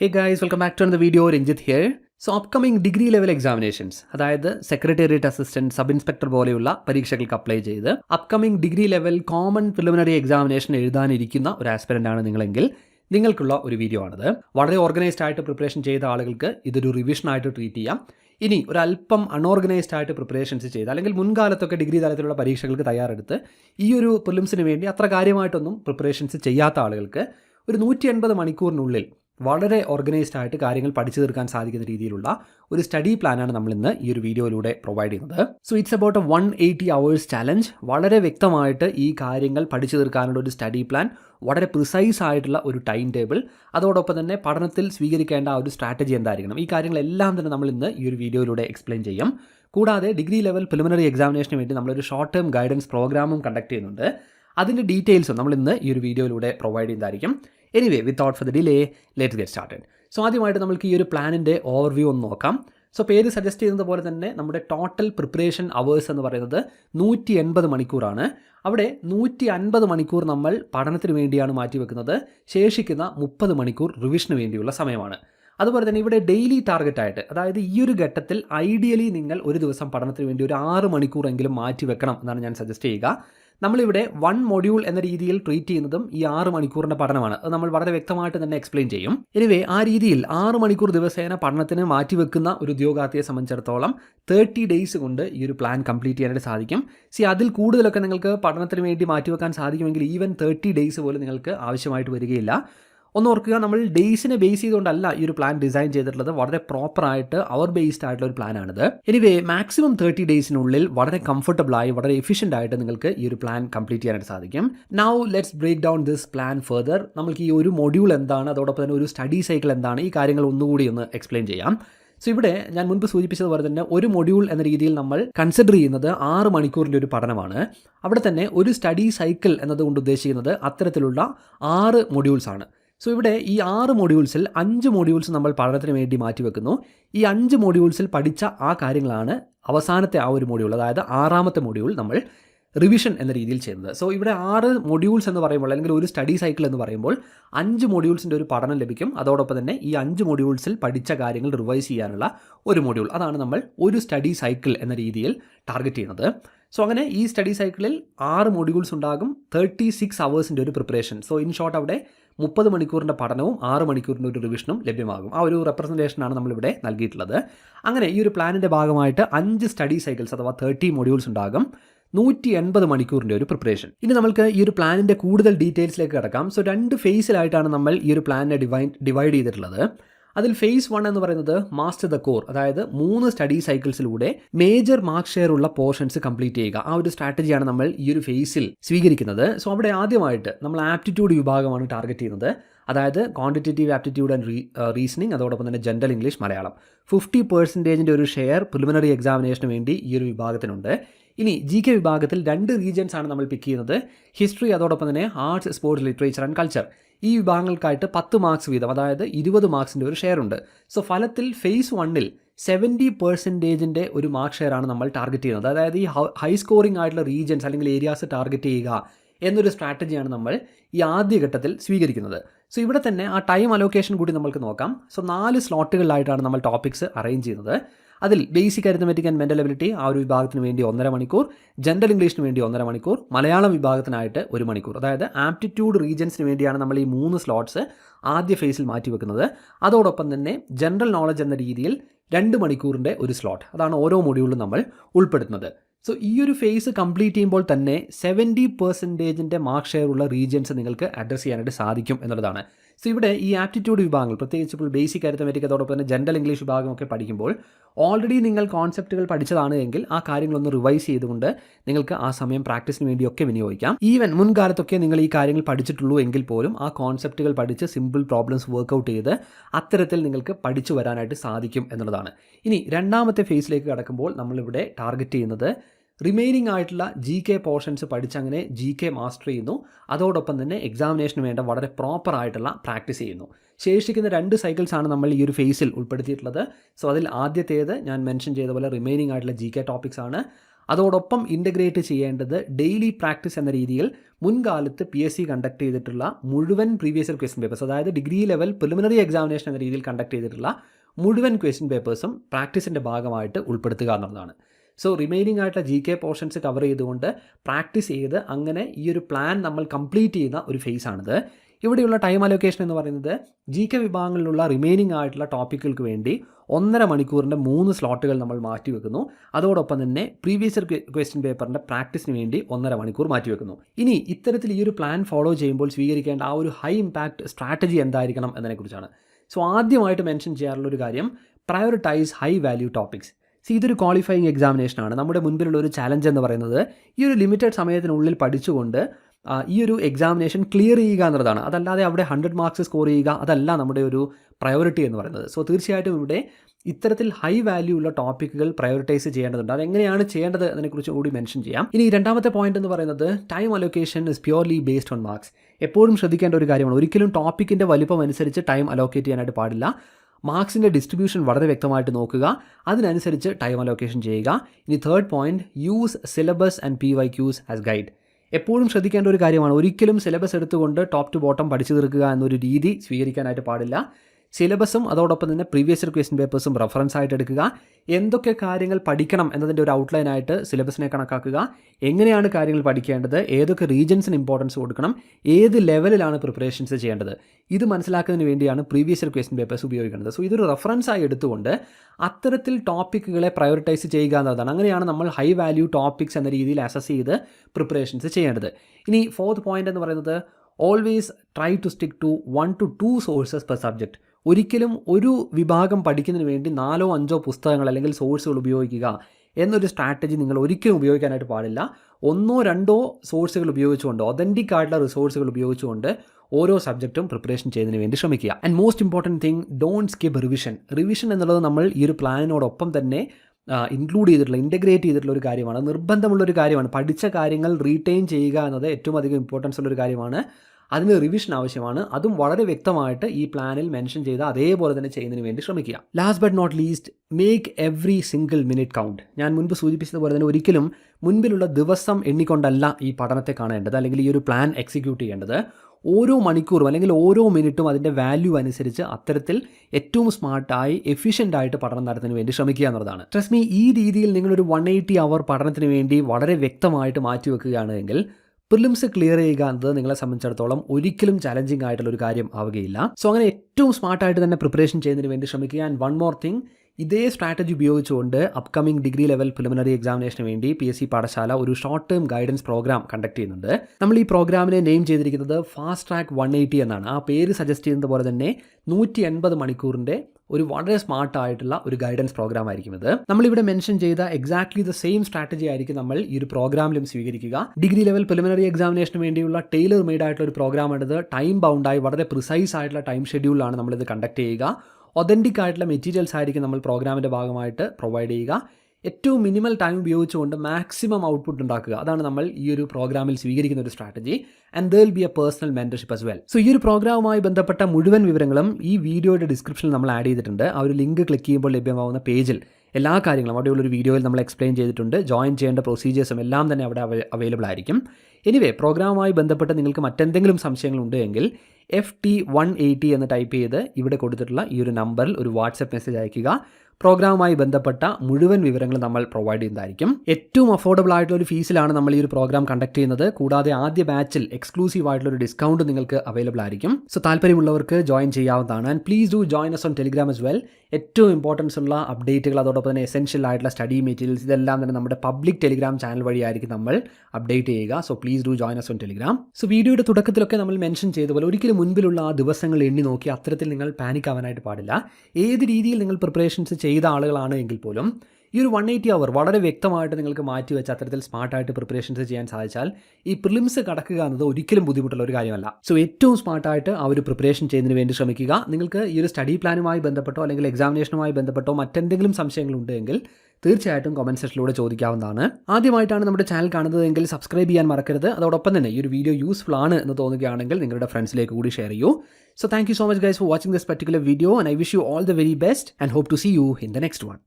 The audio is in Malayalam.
Hey guys welcome back to the video Ranjith here so upcoming degree level examinations അതായത് സെക്രട്ടേറിയറ്റ് അസിസ്റ്റന്റ് സബ് ഇൻസ്പെക്ടർ പോലെയുള്ള പരീക്ഷകൾക്ക് അപ്ലൈ ചെയ്ത് upcoming degree level common preliminary examination എഴുതാനിരിക്കുന്ന ഒരു ആസ്പിരന്റ് ആണ് നിങ്ങളെങ്കിൽ നിങ്ങൾക്കുള്ള ഒരു വീഡിയോ ആണിത്. വളരെ ഓർഗനൈസ്ഡ് ആയിട്ട് പ്രിപ്പറേഷൻ ചെയ്ത ആളുകൾക്ക് ഇതൊരു റിവിഷൻ ആയിട്ട് ട്രീറ്റ് ചെയ്യാം. ഇനി ഒരല്പം അൺഓർഗനൈസ്ഡ് ആയിട്ട് പ്രിപ്പറേഷൻസ് ചെയ്ത് അല്ലെങ്കിൽ മുൻകാലത്തൊക്കെ ഡിഗ്രി തലത്തിലുള്ള പരീക്ഷകൾക്ക് തയ്യാറെടുത്ത് ഈ ഒരു പ്രിലിംസിന് വേണ്ടി അത്ര കാര്യമായിട്ടൊന്നും പ്രിപ്പറേഷൻസ് ചെയ്യാത്ത ആളുകൾക്ക് ഒരു നൂറ്റി എൺപത് മണിക്കൂറിനുള്ളിൽ വളരെ ഓർഗനൈസ്ഡ് ആയിട്ട് കാര്യങ്ങൾ പഠിച്ചു തീർക്കാൻ സാധിക്കുന്ന രീതിയിലുള്ള ഒരു സ്റ്റഡി പ്ലാനാണ് നമ്മൾ ഇന്ന് ഈ ഒരു വീഡിയോയിലൂടെ പ്രൊവൈഡ് ചെയ്യുന്നത്. So it's about one eighty hours challenge വളരെ വ്യക്തമായിട്ട് ഈ കാര്യങ്ങൾ പഠിച്ചു തീർക്കാനുള്ള ഒരു സ്റ്റഡി പ്ലാൻ വളരെ പ്രിസൈസ് ആയിട്ടുള്ള ഒരു ടൈം ടേബിൾ അതോടൊപ്പം തന്നെ പഠനത്തിൽ സ്വീകരിക്കേണ്ട ആ ഒരു സ്ട്രാറ്റജി എന്തായിരിക്കണം? ഈ കാര്യങ്ങളെല്ലാം തന്നെ നമ്മൾ ഇന്ന് ഈ ഒരു വീഡിയോയിലൂടെ എക്സ്പ്ലെയിൻ ചെയ്യും. കൂടാതെ ഡിഗ്രി ലെവൽ പ്രിലിമിനറി എക്സാമിനേഷന് വേണ്ടി നമ്മളൊരു ഷോർട്ട് ടേം ഗൈഡൻസ് പ്രോഗ്രാമും കണ്ടക്ട് ചെയ്യുന്നുണ്ട്. അതിന്റെ ഡീറ്റെയിൽസും നമ്മൾ ഇന്ന് ഈ ഒരു വീഡിയോയിലൂടെ പ്രൊവൈഡ് ചെയ്യുന്നതായിരിക്കും. Anyway without for the delay let get started so ആദ്യമായിട്ട് നമുക്ക് ഈ ഒരു പ്ലാനിന്റെ ഓവർവ്യൂ ഒന്ന് നോക്കാം. സോ പേര് സജസ്റ്റ് ചെയ്യുന്നത് പോലെ തന്നെ നമ്മുടെ ടോട്ടൽ പ്രിപ്പറേഷൻ അവേഴ്സ് എന്ന് പറയുന്നത് നൂറ്റി എൺപത് മണിക്കൂറാണ്. അവിടെ നൂറ്റി അൻപത് മണിക്കൂർ നമ്മൾ പഠനത്തിന് വേണ്ടിയാണ് മാറ്റിവെക്കുന്നത്. ശേഷിക്കുന്ന മുപ്പത് മണിക്കൂർ റിവിഷന് വേണ്ടിയുള്ള സമയമാണ്. അതുപോലെ തന്നെ ഇവിടെ ഡെയിലി ടാർഗറ്റായിട്ട് അതായത് ഈ ഒരു ഘട്ടത്തിൽ ഐഡിയലി നിങ്ങൾ ഒരു ദിവസം പഠനത്തിന് വേണ്ടി ഒരു ആറ് മണിക്കൂറെങ്കിലും മാറ്റി വെക്കണം എന്നാണ് ഞാൻ സജസ്റ്റ് ചെയ്യുക. നമ്മളിവിടെ വൺ മൊഡ്യൂൾ എന്ന രീതിയിൽ ട്രീറ്റ് ചെയ്യുന്നതും ഈ ആറ് മണിക്കൂറിന്റെ പഠനമാണ്. അത് നമ്മൾ വളരെ വ്യക്തമായിട്ട് തന്നെ എക്സ്പ്ലെയിൻ ചെയ്യും. എനിവേ ആ രീതിയിൽ ആറ് മണിക്കൂർ ദിവസേന പഠനത്തിന് മാറ്റിവെക്കുന്ന ഒരു ഉദ്യോഗാർത്ഥിയെ സംബന്ധിച്ചിടത്തോളം തേർട്ടി ഡേയ്സ് കൊണ്ട് ഈ ഒരു പ്ലാൻ കംപ്ലീറ്റ് ചെയ്യാനായിട്ട് സാധിക്കും. സി അതിൽ കൂടുതലൊക്കെ നിങ്ങൾക്ക് പഠനത്തിന് വേണ്ടി മാറ്റിവെക്കാൻ സാധിക്കുമെങ്കിൽ ഈവൻ തേർട്ടി ഡേയ്സ് പോലും നിങ്ങൾക്ക് ആവശ്യമായിട്ട് വരികയില്ല. ഒന്ന് ഓർക്കുക നമ്മൾ ഡേയ്സിനെ ബേസ് ചെയ്തുകൊണ്ടല്ല ഈ ഒരു പ്ലാൻ ഡിസൈൻ ചെയ്തിട്ടുള്ളത്. വളരെ പ്രോപ്പറായിട്ട് അവർ ബേസ്ഡ് ആയിട്ടുള്ള ഒരു പ്ലാനാണിത് എനിവേ മാക്സിമം തേർട്ടി ഡേയ്സിനുള്ളിൽ വളരെ കംഫർട്ടബിൾ ആയി വളരെ എഫിഷ്യന്റ് ആയിട്ട് നിങ്ങൾക്ക് ഈ ഒരു പ്ലാൻ കംപ്ലീറ്റ് ചെയ്യാനായിട്ട് സാധിക്കും. Now let's break down this plan further നമുക്ക് ഈ ഒരു മൊഡ്യൂൾ എന്താണ് അതോടൊപ്പം തന്നെ ഒരു സ്റ്റഡി സൈക്കിൾ എന്താണ് ഈ കാര്യങ്ങൾ ഒന്നുകൂടി ഒന്ന് എക്സ്പ്ലെയിൻ ചെയ്യാം. സോ ഇവിടെ ഞാൻ മുൻപ് സൂചിപ്പിച്ചതുപോലെ തന്നെ ഒരു മൊഡ്യൂൾ എന്ന രീതിയിൽ നമ്മൾ കൺസിഡർ ചെയ്യുന്നത് ആറ് മണിക്കൂറിന്റെ ഒരു പഠനമാണ്. അവിടെ തന്നെ ഒരു സ്റ്റഡി സൈക്കിൾ എന്നതുകൊണ്ട് ഉദ്ദേശിക്കുന്നത് അത്തരത്തിലുള്ള ആറ് മൊഡ്യൂൾസ് ആണ്. സോ ഇവിടെ ഈ ആറ് മോഡ്യൂൾസിൽ അഞ്ച് മോഡ്യൂൾസ് നമ്മൾ പഠനത്തിന് വേണ്ടി മാറ്റിവെക്കുന്നു ഈ അഞ്ച് മോഡ്യൂൾസിൽ പഠിച്ച ആ കാര്യങ്ങളാണ് അവസാനത്തെ ആ ഒരു മോഡ്യൂൾ അതായത് ആറാമത്തെ മോഡ്യൂൾ നമ്മൾ റിവിഷൻ എന്ന രീതിയിൽ ചെയ്യുന്നത്. സോ ഇവിടെ ആറ് മൊഡ്യൂൾസ് എന്ന് പറയുമ്പോൾ അല്ലെങ്കിൽ ഒരു സ്റ്റഡി സൈക്കിൾ എന്ന് പറയുമ്പോൾ അഞ്ച് മൊഡ്യൂൾസിന്റെ ഒരു പഠനം ലഭിക്കും. അതോടൊപ്പം തന്നെ ഈ അഞ്ച് മൊഡ്യൂൾസിൽ പഠിച്ച കാര്യങ്ങൾ റിവൈസ് ചെയ്യാനുള്ള ഒരു മൊഡ്യൂൾ അതാണ് നമ്മൾ ഒരു സ്റ്റഡി സൈക്കിൾ എന്ന രീതിയിൽ ടാർഗറ്റ് ചെയ്യുന്നത്. സോ അങ്ങനെ ഈ സ്റ്റഡി സൈക്കിളിൽ ആറ് മൊഡ്യൂൾസ് ഉണ്ടാകും. തേർട്ടി സിക്സ് അവേഴ്സിന്റെ ഒരു പ്രിപ്പറേഷൻ സോ ഇൻ ഷോർട്ട് അവിടെ മുപ്പത് മണിക്കൂറിന്റെ പഠനവും ആറ് മണിക്കൂറിന്റെ ഒരു റിവിഷനും ലഭ്യമാകും. ആ ഒരു റെപ്രസെന്റേഷനാണ് നമ്മളിവിടെ നൽകിയിട്ടുള്ളത്. അങ്ങനെ ഈ ഒരു പ്ലാനിന്റെ ഭാഗമായിട്ട് അഞ്ച് സ്റ്റഡി സൈക്കിൾസ് അഥവാ തേർട്ടി മൊഡ്യൂൾസ് ഉണ്ടാകും. നൂറ്റി എൺപത് മണിക്കൂറിന്റെ ഒരു പ്രിപ്പറേഷൻ ഇനി നമുക്ക് ഈ ഒരു പ്ലാനിന്റെ കൂടുതൽ ഡീറ്റെയിൽസിലേക്ക് കിടക്കാം. സോ രണ്ട് ഫേസിലായിട്ടാണ് നമ്മൾ ഈ ഒരു പ്ലാനിനെ ഡിവൈ ഡിവൈഡ് ചെയ്തിട്ടുള്ളത്. അതിൽ ഫേസ് വൺ എന്ന് പറയുന്നത് മാസ്റ്റർ ദ കോർ അതായത് മൂന്ന് സ്റ്റഡി സൈക്കിൾസിലൂടെ മേജർ മാർക്ക് ഷെയർ ഉള്ള പോർഷൻസ് കംപ്ലീറ്റ് ചെയ്യുക. ആ ഒരു സ്ട്രാറ്റജിയാണ് നമ്മൾ ഈ ഒരു ഫേസിൽ സ്വീകരിക്കുന്നത്. സോ അവിടെ ആദ്യമായിട്ട് നമ്മൾ ആപ്റ്റിറ്റ്യൂഡ് വിഭാഗമാണ് ടാർഗറ്റ് ചെയ്യുന്നത്. അതായത് ക്വാണ്ടിറ്റേറ്റീവ് ആപ്റ്റിറ്റ്യൂഡ് ആൻഡ് റീസണിങ് അതോടൊപ്പം തന്നെ ജനറൽ ഇംഗ്ലീഷ് മലയാളം. ഫിഫ്റ്റി പെർസെന്റേജിന്റെ ഒരു ഷെയർ പ്രിലിമിനറി എക്സാമിനേഷന് വേണ്ടി ഈ ഒരു വിഭാഗത്തിനുണ്ട്. ഇനി ജി കെ വിഭാഗത്തിൽ രണ്ട് റീജിയൻസ് ആണ് നമ്മൾ പിക്ക് ചെയ്യുന്നത്. ഹിസ്റ്ററി അതോടൊപ്പം തന്നെ arts sports literature and culture ഈ വിഭാഗങ്ങൾക്കായിട്ട് പത്ത് മാർക്സ് വീതം അതായത് ഇരുപത് മാർക്സിന്റെ ഒരു ഷെയർ ഉണ്ട്. സോ ഫലത്തിൽ ഫേസ് വണ്ണിൽ സെവന്റി പെർസെന്റേജിന്റെ ഒരു മാർക്ക് ഷെയറാണ് നമ്മൾ ടാർഗറ്റ് ചെയ്യുന്നത്. അതായത് ഈ ഹൈ സ്കോറിംഗ് ആയിട്ടുള്ള റീജൻസ് അല്ലെങ്കിൽ ഏരിയാസ് ടാർഗറ്റ് ചെയ്യുക എന്നൊരു സ്ട്രാറ്റജിയാണ് നമ്മൾ ഈ ആദ്യഘട്ടത്തിൽ സ്വീകരിക്കുന്നത്. സോ ഇവിടെ തന്നെ ആ ടൈം അലോക്കേഷൻ കൂടി നമുക്ക് നോക്കാം. സോ നാല് സ്ലോട്ടുകളിലായിട്ടാണ് നമ്മൾ ടോപ്പിക്സ് അറേഞ്ച് ചെയ്യുന്നത്. അതിൽ basic arithmetic and mental ability ആ ഒരു വിഭാഗത്തിന് വേണ്ടി ഒന്നര മണിക്കൂർ ജനറൽ ഇംഗ്ലീഷിന് വേണ്ടി ഒന്നര മണിക്കൂർ മലയാളം വിഭാഗത്തിനായിട്ട് ഒരു മണിക്കൂർ. അതായത് ആപ്റ്റിറ്റ്യൂഡ് റീജൻസിന് വേണ്ടിയാണ് നമ്മൾ ഈ മൂന്ന് സ്ലോട്ട്സ് ആദ്യ ഫേസിൽ മാറ്റിവെക്കുന്നത് അതോടൊപ്പം തന്നെ ജനറൽ നോളജ് എന്ന രീതിയിൽ രണ്ട് മണിക്കൂറിന്റെ ഒരു സ്ലോട്ട് അതാണ് ഓരോ മൊഡ്യൂളിലും നമ്മൾ ഉൾപ്പെടുത്തുന്നത്. സോ ഈ ഒരു ഫേസ് കംപ്ലീറ്റ് ചെയ്യുമ്പോൾ തന്നെ സെവന്റി പെർസെന്റേജിന്റെ മാർക്ക് ഷെയർ ഉള്ള റീജിയൻസ് നിങ്ങൾക്ക് അഡ്രസ്സ് ചെയ്യാനായിട്ട് സാധിക്കും എന്നുള്ളതാണ്. സോ ഇവിടെ ഈ ആപ്റ്റിറ്റ്യൂഡ് വിഭാഗങ്ങൾ പ്രത്യേകിച്ച് ഇപ്പോൾ ബേസിക് അരിത്തമെറ്റിക് അതോടൊപ്പം തന്നെ ജനറൽ ഇംഗ്ലീഷ് വിഭാഗമൊക്കെ പഠിക്കുമ്പോൾ ഓൾറെഡി നിങ്ങൾ കോൺസെപ്റ്റുകൾ പഠിച്ചതാണ് എങ്കിൽ ആ കാര്യങ്ങളൊന്ന് റിവൈസ് ചെയ്തുകൊണ്ട് നിങ്ങൾക്ക് ആ സമയം പ്രാക്ടീസിന് വേണ്ടിയൊക്കെ വിനിയോഗിക്കാം. ഈവൻ മുൻകാലത്തൊക്കെ നിങ്ങൾ ഈ കാര്യങ്ങൾ പഠിച്ചിട്ടുള്ളൂ എങ്കിൽ പോലും ആ കോൺസെപ്റ്റുകൾ പഠിച്ച് സിമ്പിൾ പ്രോബ്ലംസ് വർക്കൗട്ട് ചെയ്ത് അത്തരത്തിൽ നിങ്ങൾക്ക് പഠിച്ചു വരാനായിട്ട് സാധിക്കും എന്നുള്ളതാണ്. ഇനി രണ്ടാമത്തെ ഫേസിലേക്ക് കടക്കുമ്പോൾ നമ്മളിവിടെ ടാർഗറ്റ് ചെയ്യുന്നത് റിമൈനിങ് ആയിട്ടുള്ള ജി കെ പോർഷൻസ് പഠിച്ചങ്ങനെ ജി കെ മാസ്റ്റർ ചെയ്യുന്നു. അതോടൊപ്പം തന്നെ എക്സാമിനേഷന് വേണ്ട വളരെ പ്രോപ്പർ ആയിട്ടുള്ള പ്രാക്ടീസ് ചെയ്യുന്നു. ശേഷിക്കുന്ന രണ്ട് സൈക്കിൾസ് ആണ് നമ്മൾ ഈ ഒരു ഫേസിൽ ഉൾപ്പെടുത്തിയിട്ടുള്ളത്. സോ അതിൽ ആദ്യത്തേത് ഞാൻ മെൻഷൻ ചെയ്ത പോലെ റിമൈനിങ് ആയിട്ടുള്ള ജി കെ ടോപ്പിക്സ് ആണ്. അതോടൊപ്പം ഇന്റഗ്രേറ്റ് ചെയ്യേണ്ടത് ഡെയിലി പ്രാക്ടീസ് എന്ന രീതിയിൽ മുൻകാലത്ത് പി എസ് സി കണ്ടക്ട് ചെയ്തിട്ടുള്ള മുഴുവൻ പ്രീവിയസ് ഇയർ ക്വസ്റ്റ്യൻ പേപ്പേഴ്സ് അതായത് ഡിഗ്രി ലെവൽ പ്രിലിമിനറി എക്സാമിനേഷൻ എന്ന രീതിയിൽ കണ്ടക്ട് ചെയ്തിട്ടുള്ള മുഴുവൻ ക്വസ്റ്റ്യൻ പേപ്പേഴ്സും പ്രാക്ടീസിന്റെ ഭാഗമായിട്ട് ഉൾപ്പെടുത്തുക എന്നുള്ളതാണ്. സോ റിമൈനിങ് ആയിട്ടുള്ള ജി കെ പോർഷൻസ് കവർ ചെയ്തുകൊണ്ട് പ്രാക്ടീസ് ചെയ്ത് അങ്ങനെ ഈ ഒരു പ്ലാൻ നമ്മൾ കംപ്ലീറ്റ് ചെയ്യുന്ന ഒരു ഫേസ് ആണിത്. ഇവിടെയുള്ള ടൈം അലോക്കേഷൻ എന്ന് പറയുന്നത് ജി കെ വിഭാഗങ്ങളിലുള്ള റിമൈനിങ് ആയിട്ടുള്ള ടോപ്പിക്കുകൾക്ക് വേണ്ടി ഒന്നര മണിക്കൂറിന്റെ മൂന്ന് സ്ലോട്ടുകൾ നമ്മൾ മാറ്റി വെക്കുന്നു. അതോടൊപ്പം തന്നെ പ്രീവിയസ് ക്വസ്റ്റ്യൻ പേപ്പറിന്റെ പ്രാക്ടീസിന് വേണ്ടി ഒന്നര മണിക്കൂർ മാറ്റി വെക്കുന്നു. ഇനി ഇത്തരത്തിൽ ഈ ഒരു പ്ലാൻ ഫോളോ ചെയ്യുമ്പോൾ സ്വീകരിക്കേണ്ട ആ ഒരു ഹൈ ഇമ്പാക്ട് സ്ട്രാറ്റജി എന്തായിരിക്കണം എന്നതിനെക്കുറിച്ചാണ്. സോ ആദ്യമായിട്ട് മെൻഷൻ ചെയ്യാറുള്ള ഒരു കാര്യം prioritise high value topics C ഇതൊരു ക്വാളിഫയിങ് എക്സാമിനേഷനാണ് നമ്മുടെ മുൻപിലുള്ള ഒരു ചലഞ്ച് എന്ന് പറയുന്നത് ഈ ഒരു ലിമിറ്റഡ് സമയത്തിനുള്ളിൽ പഠിച്ചുകൊണ്ട് ഈ ഒരു എക്സാമിനേഷൻ ക്ലിയർ ചെയ്യുക എന്നുള്ളതാണ്. അതല്ലാതെ അവിടെ ഹൺഡ്രഡ് മാർക്സ് സ്കോർ ചെയ്യുക അതല്ല നമ്മുടെ ഒരു പ്രയോറിറ്റി എന്ന് പറയുന്നത്. സോ തീർച്ചയായിട്ടും ഇവിടെ ഇത്തരത്തിൽ ഹൈ വാല്യൂ ഉള്ള ടോപ്പിക്കുകൾ പ്രയോറിറ്റൈസ് ചെയ്യേണ്ടതുണ്ട്. അതെങ്ങനെയാണ് ചെയ്യേണ്ടത് അതിനെക്കുറിച്ച് കൂടി മെൻഷൻ ചെയ്യാം. ഇനി രണ്ടാമത്തെ പോയിന്റ് എന്ന് പറയുന്നത് time allocation is purely based on marks എപ്പോഴും ശ്രദ്ധിക്കേണ്ട ഒരു കാര്യമാണ്. ഒരിക്കലും ടോപ്പിക്കിന്റെ വലിപ്പം അനുസരിച്ച് ടൈം അലോക്കേറ്റ് ചെയ്യാനായിട്ട് പാടില്ല. മാർക്സിന്റെ ഡിസ്ട്രിബ്യൂഷൻ വളരെ വ്യക്തമായിട്ട് നോക്കുക. അതിനനുസരിച്ച് ടൈം അലോക്കേഷൻ ചെയ്യുക. ഇനി third point use syllabus and P Y Qs as guide എപ്പോഴും ശ്രദ്ധിക്കേണ്ട ഒരു കാര്യമാണ്. ഒരിക്കലും സിലബസ് എടുത്തുകൊണ്ട് ടോപ്പ് ടു ബോട്ടം പഠിച്ചു തീർക്കുക എന്നൊരു രീതി സ്വീകരിക്കാനായിട്ട് പാടില്ല. സിലബസും അതോടൊപ്പം തന്നെ പ്രീവിയസ് ഇയർ ക്വസ്റ്റ്യൻ പേപ്പേഴ്സും റെഫറൻസ് ആയിട്ട് എടുക്കുക. എന്തൊക്കെ കാര്യങ്ങൾ പഠിക്കണം എന്നതിന്റെ ഒരു ഔട്ട്ലൈൻ ആയിട്ട് സിലബസിനെ കണക്കാക്കുക. എങ്ങനെയാണ് കാര്യങ്ങൾ പഠിക്കേണ്ടത്? ഏതൊക്കെ റീജൻസിന് ഇമ്പോർട്ടൻസ് കൊടുക്കണം? ഏത് ലെവലിലാണ് പ്രിപ്പറേഷൻസ് ചെയ്യേണ്ടത്? ഇത് മനസ്സിലാക്കുന്നതിന് വേണ്ടിയാണ് പ്രീവിയസ് ഇയർ ക്വസ്റ്റ്യൻ പേപ്പേഴ്സ് ഉപയോഗിക്കുന്നത്. സോ ഇതൊരു റെഫറൻസ് ആയി എടുത്തുകൊണ്ട് അത്തരത്തിൽ ടോപ്പിക്കുകളെ പ്രയോറിറ്റൈസ് ചെയ്യുക എന്നതാണ് അങ്ങനെയാണ് നമ്മൾ ഹൈ വാല്യൂ ടോപ്പിക്സ് എന്ന രീതിയിൽ അസസ് ചെയ്ത് പ്രിപ്പറേഷൻസ് ചെയ്യേണ്ടത്. ഇനി ഫോർത്ത് പോയിന്റ് എന്ന് പറയുന്നത് always try to stick to one to two sources per subject ഒരിക്കലും ഒരു വിഭാഗം പഠിക്കുന്നതിന് വേണ്ടി നാലോ അഞ്ചോ പുസ്തകങ്ങൾ അല്ലെങ്കിൽ സോഴ്സുകൾ ഉപയോഗിക്കുക എന്നൊരു സ്ട്രാറ്റജി നിങ്ങൾ ഒരിക്കലും ഉപയോഗിക്കാനായിട്ട് പാടില്ല. ഒന്നോ രണ്ടോ സോഴ്സുകൾ ഉപയോഗിച്ചുകൊണ്ട് ഒതന്റിക് ആയിട്ടുള്ള റിസോഴ്സുകൾ ഉപയോഗിച്ചുകൊണ്ട് ഓരോ സബ്ജക്റ്റും പ്രിപ്പറേഷൻ ചെയ്യുന്നതിന് വേണ്ടി ശ്രമിക്കുക. And most important thing don't skip revision revision എന്നുള്ളത് നമ്മൾ ഈ ഒരു പ്ലാനിനോടൊപ്പം തന്നെ ഇൻക്ലൂഡ് ചെയ്തിട്ടുള്ള ഇന്റഗ്രേറ്റ് ചെയ്തിട്ടുള്ള ഒരു കാര്യമാണ്. നിർബന്ധമുള്ള ഒരു കാര്യമാണ്. പഠിച്ച കാര്യങ്ങൾ റീറ്റെയിൻ ചെയ്യുക എന്നത് ഏറ്റവും അധികം ഇമ്പോർട്ടൻസ് ഉള്ള ഒരു കാര്യമാണ്. അതിന് റിവിഷൻ ആവശ്യമാണ്. അതും വളരെ വ്യക്തമായിട്ട് ഈ പ്ലാനിൽ മെൻഷൻ ചെയ്ത് അതേപോലെ തന്നെ ചെയ്യുന്നതിന് വേണ്ടി ശ്രമിക്കുക. Last but not least make every single minute count ഞാൻ മുൻപ് സൂചിപ്പിച്ചതുപോലെ തന്നെ ഒരിക്കലും മുൻപിലുള്ള ദിവസം എണ്ണിക്കൊണ്ടല്ല ഈ പഠനത്തെ കാണേണ്ടത് അല്ലെങ്കിൽ ഈ ഒരു പ്ലാൻ എക്സിക്യൂട്ട് ചെയ്യേണ്ടത്. ഓരോ മണിക്കൂറും അല്ലെങ്കിൽ ഓരോ മിനിറ്റും അതിന്റെ വാല്യൂ അനുസരിച്ച് അത്തരത്തിൽ ഏറ്റവും സ്മാർട്ടായി എഫിഷ്യന്റ് ആയിട്ട് പഠനം നടത്തുന്നതിന് വേണ്ടി ശ്രമിക്കുക എന്നുള്ളതാണ്. ട്രസ്റ്റ് മീ ഈ രീതിയിൽ നിങ്ങളൊരു വൺ എയ്റ്റി അവർ പഠനത്തിന് വേണ്ടി വളരെ വ്യക്തമായിട്ട് മാറ്റിവെക്കുകയാണ് എങ്കിൽ പ്രിലിംസ് ക്ലിയർ ചെയ്യുക എന്നത് നിങ്ങളെ സംബന്ധിച്ചിടത്തോളം ഒരിക്കലും ചലഞ്ചിങ് ആയിട്ടുള്ള ഒരു കാര്യം ആവുകയില്ല. സോ അങ്ങനെ ഏറ്റവും സ്മാർട്ടായിട്ട് തന്നെ പ്രിപ്പറേഷൻ ചെയ്യുന്നതിന് വേണ്ടി ശ്രമിക്കുക. ആൻഡ് വൺ മോർ തിങ് ഇതേ സ്ട്രാറ്റജി ഉപയോഗിച്ചുകൊണ്ട് അപ്കമിംഗ് ഡിഗ്രി ലെവൽ പ്രിലിമിനറി എക്സാമിനേഷന് വേണ്ടി പി എസ് സി പാഠശാല ഒരു short term guidance program conduct ചെയ്യുന്നുണ്ട്. നമ്മൾ ഈ പ്രോഗ്രാമിനെ നെയിം ചെയ്തിരിക്കുന്നത് ഫാസ്റ്റ് ട്രാക്ക് വൺ എയ്റ്റി എന്നാണ്. ആ പേര് സജസ്റ്റ് ചെയ്യുന്നത് പോലെ തന്നെ നൂറ്റി എൺപത് മണിക്കൂറിന്റെ ഒരു വളരെ സ്മാർട്ട് ആയിട്ടുള്ള ഒരു ഗൈഡൻസ് പ്രോഗ്രാം ആയിരിക്കും ഇത്. നമ്മളിവിടെ മെൻഷൻ ചെയ്ത എക്സാക്ട്ലി ദ സെയിം സ്ട്രാറ്റജി ആയിരിക്കും നമ്മൾ ഈ ഒരു പ്രോഗ്രാമിലും സ്വീകരിക്കുക. ഡിഗ്രി ലെവൽ പ്രിലിമിനറി എക്സാമിനേഷന് വേണ്ടിയുള്ള ടൈലർ മെയ്ഡ് ആയിട്ടുള്ള ഒരു പ്രോഗ്രാം ആണിത് ടൈം ബൗണ്ടായി വളരെ പ്രിസൈസ് ആയിട്ടുള്ള ടൈം ഷെഡ്യൂളിലാണ് നമ്മളിത് കണ്ടക്ട് ചെയ്യുക. ഒതന്റിക് ആയിട്ടുള്ള മെറ്റീരിയൽസ് ആയിരിക്കും നമ്മൾ പ്രോഗ്രാമിന്റെ ഭാഗമായിട്ട് പ്രൊവൈഡ് ചെയ്യുക. ഏറ്റവും മിനിമൽ ടൈം ഉപയോഗിച്ചുകൊണ്ട് മാക്സിമം ഔട്ട്പുട്ട് ഉണ്ടാക്കുക. അതാണ് നമ്മൾ ഈ ഒരു പ്രോഗ്രാമിൽ സ്വീകരിക്കുന്ന ഒരു strategy and there'll be a personal mentorship as well so ഈ ഒരു പ്രോഗ്രാമുമായി ബന്ധപ്പെട്ട മുഴുവൻ വിവരങ്ങളും ഈ വീഡിയോയുടെ ഡിസ്ക്രിപ്ഷനിൽ നമ്മൾ ആഡ് ചെയ്തിട്ടുണ്ട്. ആ ഒരു ലിങ്ക് ക്ലിക്ക് ചെയ്യുമ്പോൾ ലഭ്യമാവുന്ന പേജിൽ എല്ലാ കാര്യങ്ങളും അവിടെയുള്ള ഒരു വീഡിയോയിൽ നമ്മൾ എക്സ്പ്ലെയിൻ ചെയ്തിട്ടുണ്ട്. ജോയിൻ ചെയ്യേണ്ട പ്രൊസീജിയേഴ്സും എല്ലാം തന്നെ അവിടെ അവൈലബിൾ ആയിരിക്കും. എനിവേ പ്രോഗ്രാമുമായി ബന്ധപ്പെട്ട് നിങ്ങൾക്ക് മറ്റെന്തെങ്കിലും സംശയങ്ങളുണ്ട് എങ്കിൽ എഫ് ടി വൺ എയ്റ്റി എന്ന് ടൈപ്പ് ചെയ്ത് ഇവിടെ കൊടുത്തിട്ടുള്ള ഈ ഒരു നമ്പറിൽ ഒരു വാട്സപ്പ് മെസ്സേജ് അയയ്ക്കുക. പ്രോഗ്രാമുമായി ബന്ധപ്പെട്ട മുഴുവൻ വിവരങ്ങൾ നമ്മൾ പ്രൊവൈഡ് ചെയ്യുന്നതായിരിക്കും. ഏറ്റവും അഫോർഡബിൾ ആയിട്ടുള്ള ഒരു ഫീസിലാണ് നമ്മൾ ഈ ഒരു പ്രോഗ്രാം കണ്ടക്ട് ചെയ്യുന്നത്. കൂടാതെ ആദ്യ ബാച്ചിൽ എക്സ്ക്ലൂസീവ് ആയിട്ടുള്ള ഒരു ഡിസ്കൗണ്ട് നിങ്ങൾക്ക് അവൈലബിൾ ആയിരിക്കും. സോ താല്പര്യമുള്ളവർക്ക് ജോയിൻ ചെയ്യാവുന്നതാണ്. And please do join us on Telegram as well ഏറ്റവും ഇമ്പോർട്ടൻസ് ഉള്ള അപ്ഡേറ്റുകൾ അതോടൊപ്പം തന്നെ എസെൻഷ്യൽ ആയിട്ടുള്ള സ്റ്റഡി മെറ്റീരിയൽസ് ഇതെല്ലാം തന്നെ നമ്മുടെ പബ്ലിക് ടെലിഗ്രാം ചാനൽ വഴിയായിരിക്കും നമ്മൾ അപ്ഡേറ്റ് ചെയ്യുക. So please do join us on Telegram so വീഡിയോയുടെ തുടക്കത്തിലൊക്കെ നമ്മൾ മെൻഷൻ ചെയ്ത പോലെ ഒരിക്കലും മുൻപിലുള്ള ആ ദിവസങ്ങൾ എണ്ണി നോക്കി അത്തരത്തിൽ നിങ്ങൾ പാനിക് ആവാനായിട്ട് പാടില്ല. ഏത് രീതിയിൽ നിങ്ങൾ പ്രിപ്പറേഷൻസ് ചെയ്ത ആളുകളാണ് എങ്കിൽ പോലും ഈ ഒരു വൺ എയ്റ്റി അവർ വളരെ വ്യക്തമായിട്ട് നിങ്ങൾക്ക് മാറ്റി വെച്ച അത്തരത്തിൽ സ്മാർട്ടായിട്ട് പ്രിപ്പറേഷൻസ് ചെയ്യാൻ സാധിച്ചാൽ ഈ പ്രിലിംസ് കടക്കുക എന്നത് ഒരിക്കലും ബുദ്ധിമുട്ടുള്ള ഒരു കാര്യമല്ല. സോ ഏറ്റവും സ്മാർട്ടായിട്ട് ആ ഒരു പ്രിപ്പറേഷൻ ചെയ്യുന്നതിന് വേണ്ടി ശ്രമിക്കുക. നിങ്ങൾക്ക് ഈ ഒരു സ്റ്റഡി പ്ലാനുമായി ബന്ധപ്പെട്ടോ അല്ലെങ്കിൽ എക്സാമിനേഷനുമായി ബന്ധപ്പെട്ടോ മറ്റെന്തെങ്കിലും സംശയങ്ങളുണ്ടെങ്കിൽ തീർച്ചയായിട്ടും കമന്റ് സെക്ഷനിലൂടെ ചോദിക്കാവുന്നതാണ്. ആദ്യമായിട്ടാണ് നമ്മുടെ ചാനൽ കാണുന്നതെങ്കിൽ സബ്സ്ക്രൈബ് ചെയ്യാൻ മറക്കരുത്. അതോടൊപ്പം തന്നെ ഈ ഒരു വീഡിയോ യൂസ്ഫുൾ ആണ് എന്ന് തോന്നുകയാണെങ്കിൽ നിങ്ങളുടെ ഫ്രണ്ട്സിലേക്ക് കൂടി ഷെയർ ചെയ്യൂ. So thank you so much guys for watching this particular video and I wish you all the very best and hope to see you in the next one